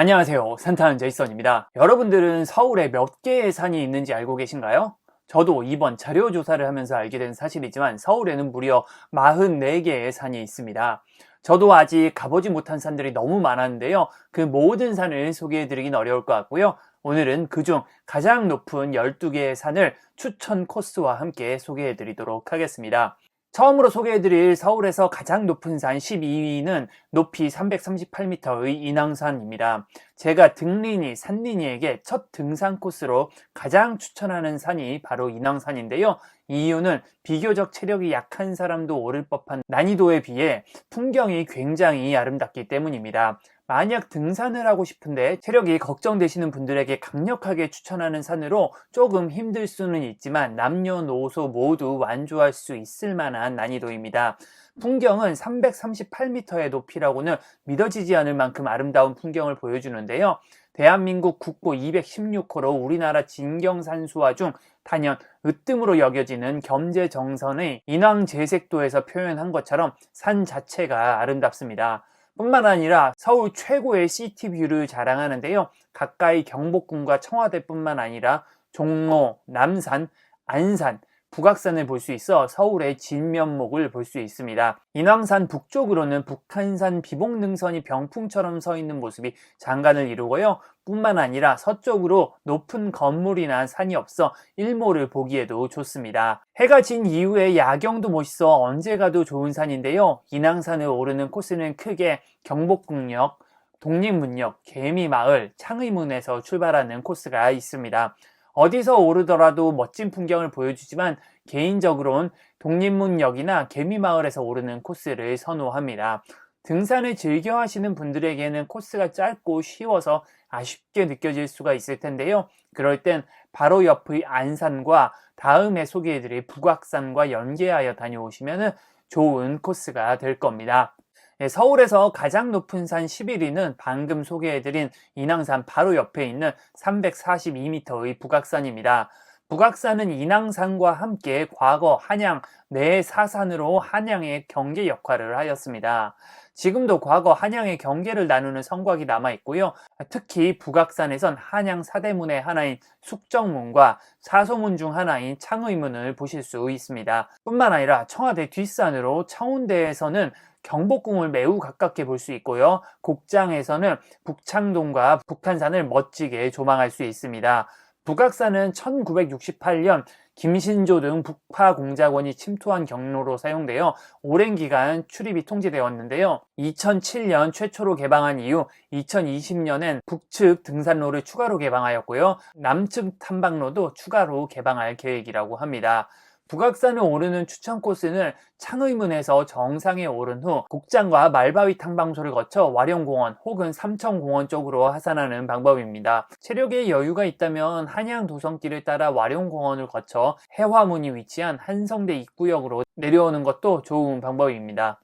안녕하세요. 산타는 제이선입니다. 여러분들은 서울에 몇 개의 산이 있는지 알고 계신가요? 저도 이번 자료 조사를 하면서 알게 된 사실이지만 서울에는 무려 44개의 산이 있습니다. 저도 아직 가보지 못한 산들이 너무 많았는데요. 그 모든 산을 소개해드리긴 어려울 것 같고요. 오늘은 그중 가장 높은 12개의 산을 추천 코스와 함께 소개해드리도록 하겠습니다. 처음으로 소개해드릴 서울에서 가장 높은 산 12위는 높이 338m의 인왕산입니다. 제가 등린이, 산린이에게 첫 등산 코스로 가장 추천하는 산이 바로 인왕산인데요. 이유는 비교적 체력이 약한 사람도 오를 법한 난이도에 비해 풍경이 굉장히 아름답기 때문입니다. 만약 등산을 하고 싶은데 체력이 걱정되시는 분들에게 강력하게 추천하는 산으로 조금 힘들 수는 있지만 남녀노소 모두 완주할 수 있을 만한 난이도입니다. 풍경은 338m의 높이라고는 믿어지지 않을 만큼 아름다운 풍경을 보여주는데요. 대한민국 국보 216호로 우리나라 진경산수화 중 단연 으뜸으로 여겨지는 겸재정선의 인왕제색도에서 표현한 것처럼 산 자체가 아름답습니다. 뿐만 아니라 서울 최고의 시티뷰를 자랑하는데요. 가까이 경복궁과 청와대뿐만 아니라 종로, 남산, 안산, 북악산을 볼 수 있어 서울의 진면목을 볼 수 있습니다. 인왕산 북쪽으로는 북한산 비봉능선이 병풍처럼 서 있는 모습이 장관을 이루고요. 뿐만 아니라 서쪽으로 높은 건물이나 산이 없어 일몰을 보기에도 좋습니다. 해가 진 이후에 야경도 멋있어 언제 가도 좋은 산인데요. 인왕산을 오르는 코스는 크게 경복궁역, 독립문역, 개미마을, 창의문에서 출발하는 코스가 있습니다. 어디서 오르더라도 멋진 풍경을 보여주지만 개인적으로는 독립문역이나 개미마을에서 오르는 코스를 선호합니다. 등산을 즐겨 하시는 분들에게는 코스가 짧고 쉬워서 아쉽게 느껴질 수가 있을 텐데요. 그럴 땐 바로 옆의 안산과 다음에 소개해드릴 북악산과 연계하여 다녀오시면 좋은 코스가 될 겁니다. 네, 서울에서 가장 높은 산 11위는 방금 소개해드린 인왕산 바로 옆에 있는 342m의 북악산입니다. 북악산은 인왕산과 함께 과거 한양 내 사산으로 한양의 경계 역할을 하였습니다. 지금도 과거 한양의 경계를 나누는 성곽이 남아 있고요. 특히 북악산에선 한양 사대문의 하나인 숙정문과 사소문 중 하나인 창의문을 보실 수 있습니다. 뿐만 아니라 청와대 뒷산으로 청운대에서는 경복궁을 매우 가깝게 볼 수 있고요. 곡장에서는 북창동과 북한산을 멋지게 조망할 수 있습니다. 북악산은 1968년 김신조 등 북파 공작원이 침투한 경로로 사용되어 오랜 기간 출입이 통제되었는데요. 2007년 최초로 개방한 이후 2020년엔 북측 등산로를 추가로 개방하였고요. 남측 탐방로도 추가로 개방할 계획이라고 합니다. 북악산을 오르는 추천 코스는 창의문에서 정상에 오른 후 곡장과 말바위 탕방소를 거쳐 와룡공원 혹은 삼청공원 쪽으로 하산하는 방법입니다. 체력에 여유가 있다면 한양 도성길을 따라 와룡공원을 거쳐 해화문이 위치한 한성대 입구역으로 내려오는 것도 좋은 방법입니다.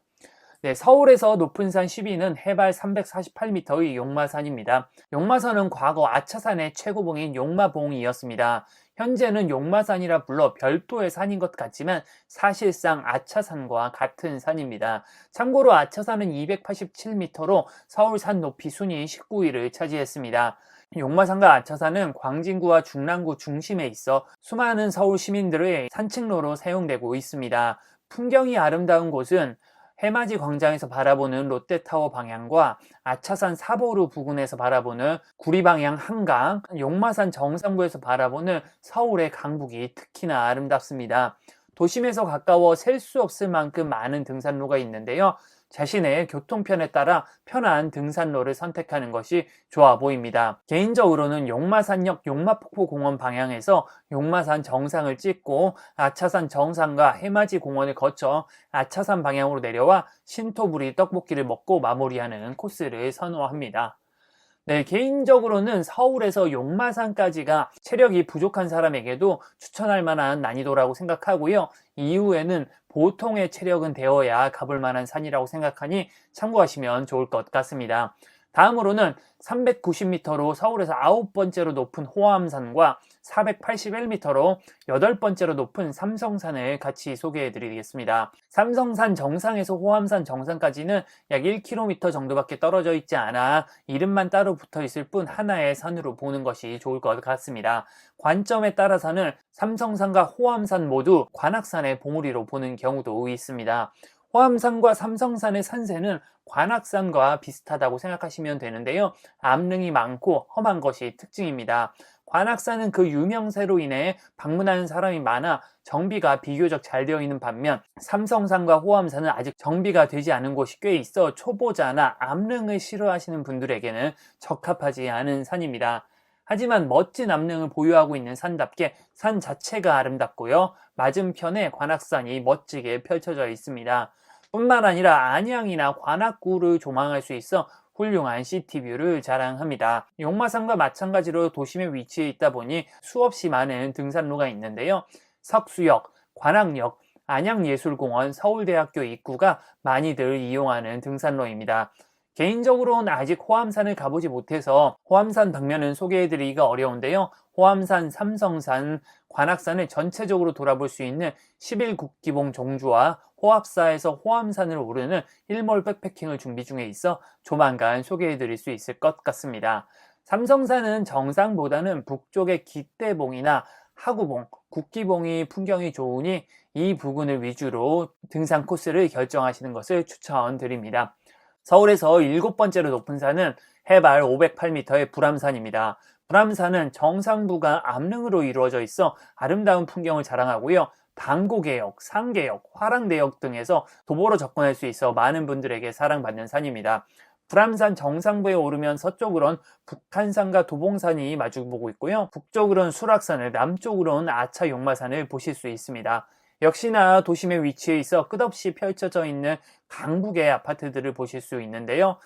네, 서울에서 높은 산 10위는 해발 348m의 용마산입니다. 용마산은 과거 아차산의 최고봉인 용마봉이었습니다. 현재는 용마산이라 불러 별도의 산인 것 같지만 사실상 아차산과 같은 산입니다. 참고로 아차산은 287m로 서울 산 높이 순위 19위를 차지했습니다. 용마산과 아차산은 광진구와 중랑구 중심에 있어 수많은 서울 시민들의 산책로로 사용되고 있습니다. 풍경이 아름다운 곳은 해맞이 광장에서 바라보는 롯데타워 방향과 아차산 사보루 부근에서 바라보는 구리 방향 한강, 용마산 정상부에서 바라보는 서울의 강북이 특히나 아름답습니다. 도심에서 가까워 셀 수 없을 만큼 많은 등산로가 있는데요. 자신의 교통편에 따라 편한 등산로를 선택하는 것이 좋아 보입니다. 개인적으로는 용마산역 용마폭포공원 방향에서 용마산 정상을 찍고 아차산 정상과 해맞이 공원을 거쳐 아차산 방향으로 내려와 신토부리 떡볶이를 먹고 마무리하는 코스를 선호합니다. 네, 개인적으로는 서울에서 용마산까지가 체력이 부족한 사람에게도 추천할 만한 난이도라고 생각하고요. 이후에는 보통의 체력은 되어야 가볼 만한 산이라고 생각하니 참고하시면 좋을 것 같습니다. 다음으로는 390m로 서울에서 아홉 번째로 높은 호암산과 481m로 여덟 번째로 높은 삼성산을 같이 소개해 드리겠습니다. 삼성산 정상에서 호암산 정상까지는 약 1km 정도밖에 떨어져 있지 않아 이름만 따로 붙어 있을 뿐 하나의 산으로 보는 것이 좋을 것 같습니다. 관점에 따라서는 삼성산과 호암산 모두 관악산의 봉우리로 보는 경우도 있습니다. 호암산과 삼성산의 산세는 관악산과 비슷하다고 생각하시면 되는데요. 암릉이 많고 험한 것이 특징입니다. 관악산은 그 유명세로 인해 방문하는 사람이 많아 정비가 비교적 잘 되어 있는 반면 삼성산과 호암산은 아직 정비가 되지 않은 곳이 꽤 있어 초보자나 암릉을 싫어하시는 분들에게는 적합하지 않은 산입니다. 하지만 멋진 암릉을 보유하고 있는 산답게 산 자체가 아름답고요. 맞은편에 관악산이 멋지게 펼쳐져 있습니다. 뿐만 아니라 안양이나 관악구를 조망할 수 있어 훌륭한 시티뷰를 자랑합니다. 용마산과 마찬가지로 도심에 위치해 있다 보니 수없이 많은 등산로가 있는데요. 석수역, 관악역, 안양예술공원, 서울대학교 입구가 많이들 이용하는 등산로입니다. 개인적으로는 아직 호암산을 가보지 못해서 호암산 방면은 소개해드리기가 어려운데요. 호암산, 삼성산, 관악산을 전체적으로 돌아볼 수 있는 11국기봉 종주와 호합사에서 호암산을 오르는 일몰 백패킹을 준비 중에 있어 조만간 소개해 드릴 수 있을 것 같습니다. 삼성산은 정상보다는 북쪽의 기대봉이나 하구봉, 국기봉이 풍경이 좋으니 이 부근을 위주로 등산 코스를 결정하시는 것을 추천드립니다. 서울에서 일곱 번째로 높은 산은 해발 508m의 불암산입니다. 불암산은 정상부가 암릉으로 이루어져 있어 아름다운 풍경을 자랑하고요. 당고개역, 상계역, 화랑대역 등에서 도보로 접근할 수 있어 많은 분들에게 사랑받는 산입니다. 불암산 정상부에 오르면 서쪽으론 북한산과 도봉산이 마주보고 있고요. 북쪽으로는 수락산을, 남쪽으로는 아차 용마산을 보실 수 있습니다. 역시나 도심에 위치해 있어 끝없이 펼쳐져 있는 강북의 아파트들을 보실 수 있는데요.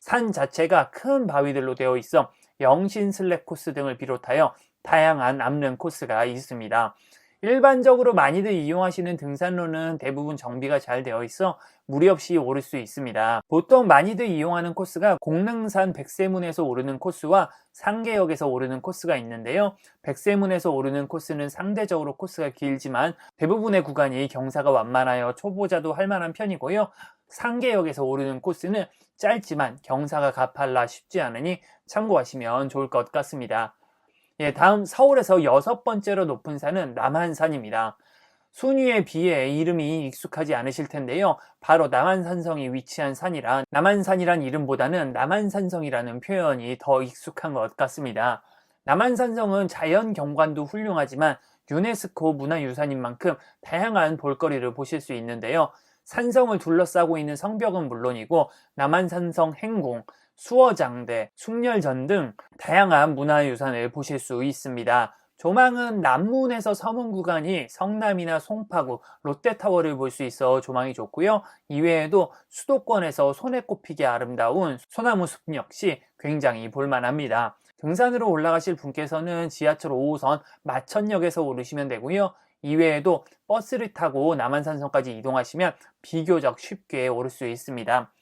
산 자체가 큰 바위들로 되어 있어 영신 슬랙 코스 등을 비롯하여 다양한 암릉 코스가 있습니다. 일반적으로 많이들 이용하시는 등산로는 대부분 정비가 잘 되어 있어 무리 없이 오를 수 있습니다. 보통 많이들 이용하는 코스가 공릉산 백세문에서 오르는 코스와 상계역에서 오르는 코스가 있는데요. 백세문에서 오르는 코스는 상대적으로 코스가 길지만 대부분의 구간이 경사가 완만하여 초보자도 할 만한 편이고요. 상계역에서 오르는 코스는 짧지만 경사가 가팔라 쉽지 않으니 참고하시면 좋을 것 같습니다. 예, 다음 서울에서 여섯 번째로 높은 산은 남한산입니다. 순위에 비해 이름이 익숙하지 않으실 텐데요. 바로 남한산성이 위치한 산이라 남한산이란 이름보다는 남한산성이라는 표현이 더 익숙한 것 같습니다. 남한산성은 자연 경관도 훌륭하지만 유네스코 문화유산인 만큼 다양한 볼거리를 보실 수 있는데요. 산성을 둘러싸고 있는 성벽은 물론이고 남한산성 행궁, 수어장대, 숭렬전 등 다양한 문화유산을 보실 수 있습니다. 조망은 남문에서 서문 구간이 성남이나 송파구, 롯데타워를 볼 수 있어 조망이 좋고요. 이외에도 수도권에서 손에 꼽히게 아름다운 소나무 숲 역시 굉장히 볼만합니다. 등산으로 올라가실 분께서는 지하철 5호선 마천역에서 오르시면 되고요. 이외에도 버스를 타고 남한산성까지 이동하시면 비교적 쉽게 오를 수 있습니다.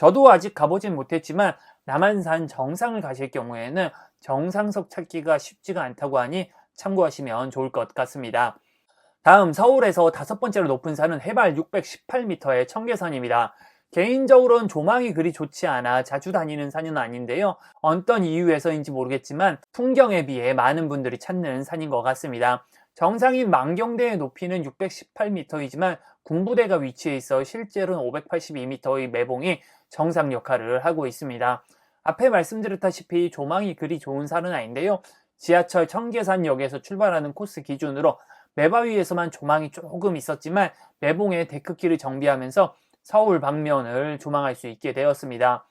저도 아직 가보진 못했지만 남한산 정상을 가실 경우에는 정상석 찾기가 쉽지가 않다고 하니 참고하시면 좋을 것 같습니다. 다음 서울에서 다섯 번째로 높은 산은 해발 618m의 청계산입니다. 개인적으로는 조망이 그리 좋지 않아 자주 다니는 산은 아닌데요. 어떤 이유에서인지 모르겠지만 풍경에 비해 많은 분들이 찾는 산인 것 같습니다. 정상인 만경대의 높이는 618m이지만 군부대가 위치해 있어 실제로는 582m의 매봉이 정상 역할을 하고 있습니다. 앞에 말씀드렸다시피 조망이 그리 좋은 산은 아닌데요. 지하철 청계산역에서 출발하는 코스 기준으로 매바위에서만 조망이 조금 있었지만 매봉의 데크길을 정비하면서 서울 방면을 조망할 수 있게 되었습니다.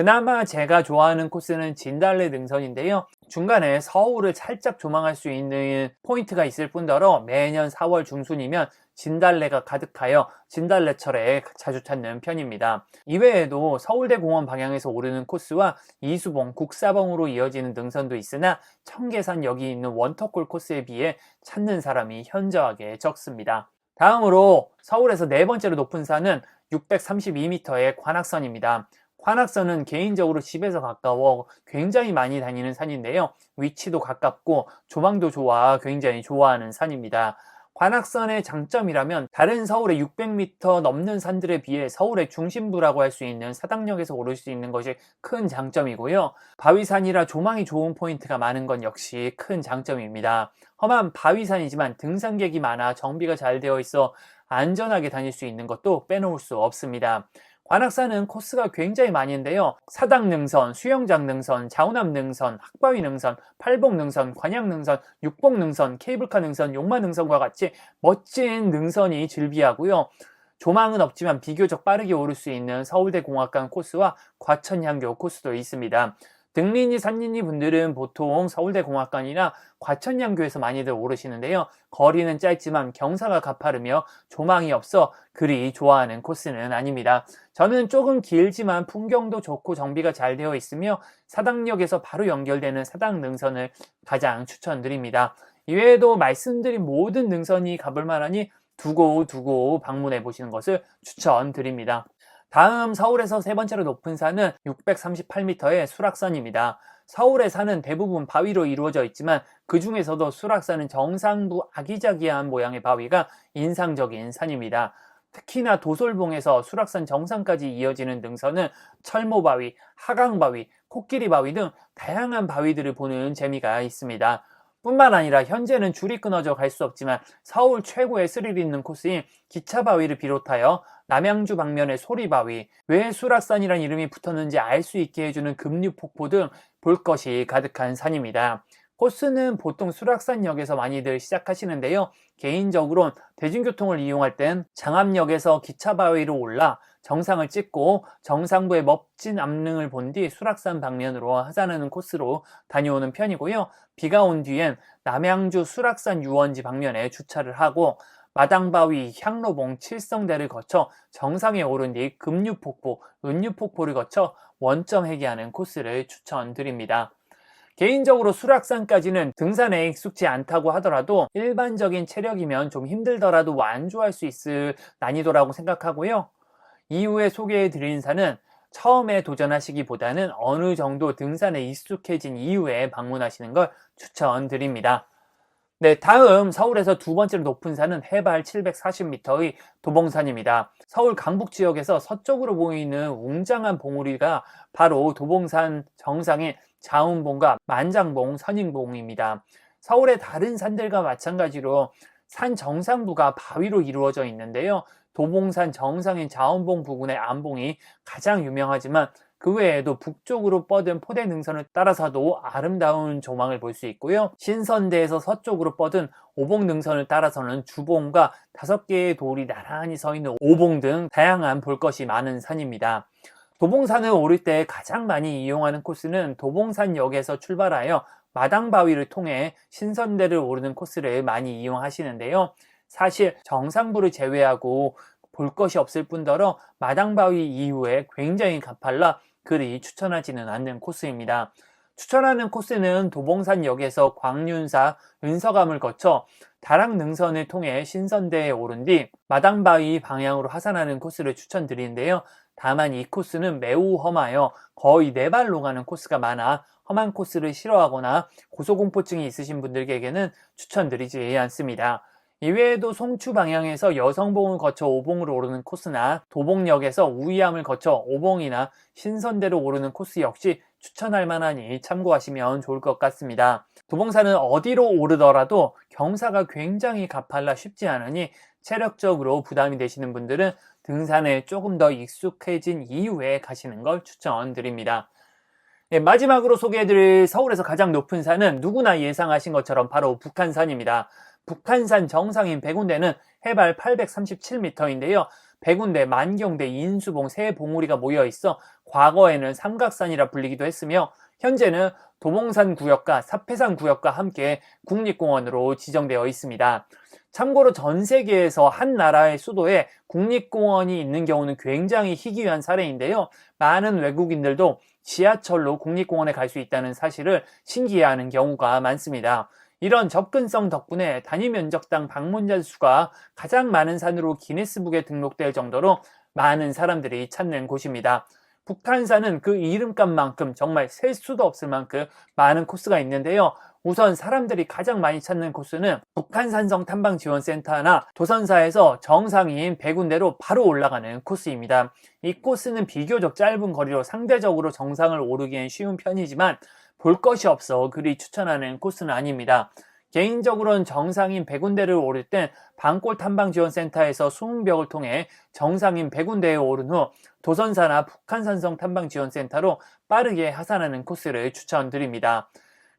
그나마 제가 좋아하는 코스는 진달래 능선인데요. 중간에 서울을 살짝 조망할 수 있는 포인트가 있을 뿐더러 매년 4월 중순이면 진달래가 가득하여 진달래철에 자주 찾는 편입니다. 이외에도 서울대공원 방향에서 오르는 코스와 이수봉, 국사봉으로 이어지는 능선도 있으나 청계산 여기 있는 원터골 코스에 비해 찾는 사람이 현저하게 적습니다. 다음으로 서울에서 네 번째로 높은 산은 632m의 관악산입니다. 관악산은 개인적으로 집에서 가까워 굉장히 많이 다니는 산인데요. 위치도 가깝고 조망도 좋아 굉장히 좋아하는 산입니다. 관악산의 장점이라면 다른 서울의 600m 넘는 산들에 비해 서울의 중심부라고 할 수 있는 사당역에서 오를 수 있는 것이 큰 장점이고요. 바위산이라 조망이 좋은 포인트가 많은 건 역시 큰 장점입니다. 험한 바위산이지만 등산객이 많아 정비가 잘 되어 있어 안전하게 다닐 수 있는 것도 빼놓을 수 없습니다. 관악산은 코스가 굉장히 많은데요. 사당 능선, 수영장 능선, 자우남 능선, 학바위 능선, 팔복능선, 관양 능선, 육복능선, 케이블카 능선, 용마 능선과 같이 멋진 능선이 즐비하고요. 조망은 없지만 비교적 빠르게 오를 수 있는 서울대 공학관 코스와 과천향교 코스도 있습니다. 등린이 산린이 분들은 보통 서울대 공학관이나 과천양교에서 많이들 오르시는데요. 거리는 짧지만 경사가 가파르며 조망이 없어 그리 좋아하는 코스는 아닙니다. 저는 조금 길지만 풍경도 좋고 정비가 잘 되어 있으며 사당역에서 바로 연결되는 사당 능선을 가장 추천드립니다. 이외에도 말씀드린 모든 능선이 가볼 만하니 두고 두고 방문해 보시는 것을 추천드립니다. 다음 서울에서 세 번째로 높은 산은 638m의 수락산입니다. 서울의 산은 대부분 바위로 이루어져 있지만 그 중에서도 수락산은 정상부 아기자기한 모양의 바위가 인상적인 산입니다. 특히나 도솔봉에서 수락산 정상까지 이어지는 능선은 철모바위, 하강바위, 코끼리바위 등 다양한 바위들을 보는 재미가 있습니다. 뿐만 아니라 현재는 줄이 끊어져 갈 수 없지만 서울 최고의 스릴 있는 코스인 기차바위를 비롯하여 남양주 방면의 소리바위, 왜 수락산이란 이름이 붙었는지 알 수 있게 해주는 급류폭포 등 볼 것이 가득한 산입니다. 코스는 보통 수락산역에서 많이들 시작하시는데요. 개인적으로는 대중교통을 이용할 땐 장암역에서 기차바위로 올라 정상을 찍고 정상부의 멋진 암릉을 본 뒤 수락산 방면으로 하산하는 코스로 다녀오는 편이고요. 비가 온 뒤엔 남양주 수락산 유원지 방면에 주차를 하고 마당바위, 향로봉, 칠성대를 거쳐 정상에 오른 뒤 금류폭포, 은류폭포를 거쳐 원점 회귀하는 코스를 추천드립니다. 개인적으로 수락산까지는 등산에 익숙지 않다고 하더라도 일반적인 체력이면 좀 힘들더라도 완주할 수 있을 난이도라고 생각하고요. 이후에 소개해 드린 산은 처음에 도전하시기보다는 어느 정도 등산에 익숙해진 이후에 방문하시는 걸 추천드립니다. 네, 다음 서울에서 두 번째로 높은 산은 해발 740m의 도봉산입니다. 서울 강북 지역에서 서쪽으로 보이는 웅장한 봉우리가 바로 도봉산 정상인 자운봉과 만장봉, 선인봉입니다. 서울의 다른 산들과 마찬가지로 산 정상부가 바위로 이루어져 있는데요. 도봉산 정상인 자운봉 부근의 안봉이 가장 유명하지만 그 외에도 북쪽으로 뻗은 포대 능선을 따라서도 아름다운 조망을 볼 수 있고요. 신선대에서 서쪽으로 뻗은 오봉 능선을 따라서는 주봉과 다섯 개의 돌이 나란히 서 있는 오봉 등 다양한 볼 것이 많은 산입니다. 도봉산을 오를 때 가장 많이 이용하는 코스는 도봉산역에서 출발하여 마당바위를 통해 신선대를 오르는 코스를 많이 이용하시는데요. 사실 정상부를 제외하고 볼 것이 없을 뿐더러 마당바위 이후에 굉장히 가팔라 그리 추천하지는 않는 코스입니다. 추천하는 코스는 도봉산역에서 광륜사, 은서감을 거쳐 다락 능선을 통해 신선대에 오른 뒤 마당바위 방향으로 하산하는 코스를 추천드리는데요. 다만 이 코스는 매우 험하여 거의 네 발로 가는 코스가 많아 험한 코스를 싫어하거나 고소공포증이 있으신 분들에게는 추천드리지 않습니다. 이외에도 송추 방향에서 여성봉을 거쳐 오봉으로 오르는 코스나 도봉역에서 우이암을 거쳐 오봉이나 신선대로 오르는 코스 역시 추천할 만하니 참고하시면 좋을 것 같습니다. 도봉산은 어디로 오르더라도 경사가 굉장히 가팔라 쉽지 않으니 체력적으로 부담이 되시는 분들은 등산에 조금 더 익숙해진 이후에 가시는 걸 추천드립니다. 네, 마지막으로 소개해드릴 서울에서 가장 높은 산은 누구나 예상하신 것처럼 바로 북한산입니다. 북한산 정상인 백운대는 해발 837m인데요. 백운대, 만경대, 인수봉 세 봉우리가 모여 있어 과거에는 삼각산이라 불리기도 했으며 현재는 도봉산 구역과 사패산 구역과 함께 국립공원으로 지정되어 있습니다. 참고로 전 세계에서 한 나라의 수도에 국립공원이 있는 경우는 굉장히 희귀한 사례인데요. 많은 외국인들도 지하철로 국립공원에 갈 수 있다는 사실을 신기해하는 경우가 많습니다. 이런 접근성 덕분에 단위 면적당 방문자 수가 가장 많은 산으로 기네스북에 등록될 정도로 많은 사람들이 찾는 곳입니다. 북한산은 그 이름값만큼 정말 셀 수도 없을 만큼 많은 코스가 있는데요. 우선 사람들이 가장 많이 찾는 코스는 북한산성 탐방지원센터나 도선사에서 정상인 100군데로 바로 올라가는 코스입니다. 이 코스는 비교적 짧은 거리로 상대적으로 정상을 오르기엔 쉬운 편이지만 볼 것이 없어 그리 추천하는 코스는 아닙니다. 개인적으로는 정상인 100군데를 오를 땐 방골 탐방지원센터에서 수문벽을 통해 정상인 100군데에 오른 후 도선사나 북한산성 탐방지원센터로 빠르게 하산하는 코스를 추천드립니다.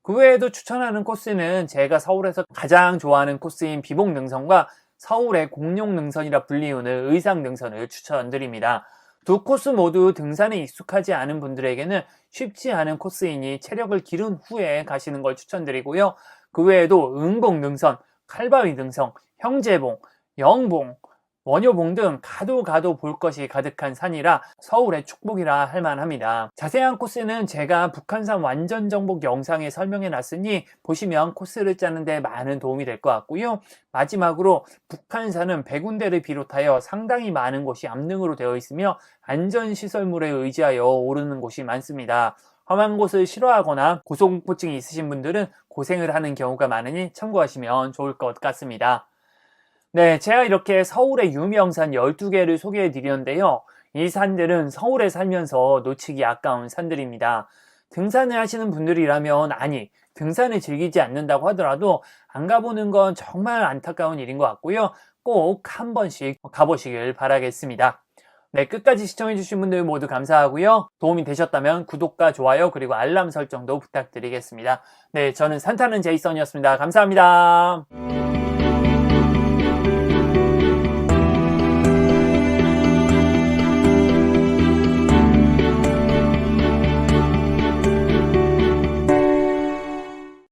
그 외에도 추천하는 코스는 제가 서울에서 가장 좋아하는 코스인 비봉능선과 서울의 공룡능선이라 불리우는 의상능선을 추천드립니다. 두 코스 모두 등산에 익숙하지 않은 분들에게는 쉽지 않은 코스이니 체력을 기른 후에 가시는 걸 추천드리고요. 그 외에도 응봉능선, 칼바위 능선, 형제봉, 영봉, 원효봉 등 가도 가도 볼 것이 가득한 산이라 서울의 축복이라 할 만합니다. 자세한 코스는 제가 북한산 완전 정복 영상에 설명해 놨으니 보시면 코스를 짜는데 많은 도움이 될 것 같고요. 마지막으로 북한산은 100군데를 비롯하여 상당히 많은 곳이 암릉으로 되어 있으며 안전시설물에 의지하여 오르는 곳이 많습니다. 험한 곳을 싫어하거나 고소공포증이 있으신 분들은 고생을 하는 경우가 많으니 참고하시면 좋을 것 같습니다. 네, 제가 이렇게 서울의 유명산 12개를 소개해 드렸는데요. 이 산들은 서울에 살면서 놓치기 아까운 산들입니다. 등산을 하시는 분들이라면 아니, 등산을 즐기지 않는다고 하더라도 안 가보는 건 정말 안타까운 일인 것 같고요. 꼭 한 번씩 가보시길 바라겠습니다. 네, 끝까지 시청해주신 분들 모두 감사하고요. 도움이 되셨다면 구독과 좋아요 그리고 알람 설정도 부탁드리겠습니다. 네, 저는 산타는 제이선이었습니다. 감사합니다.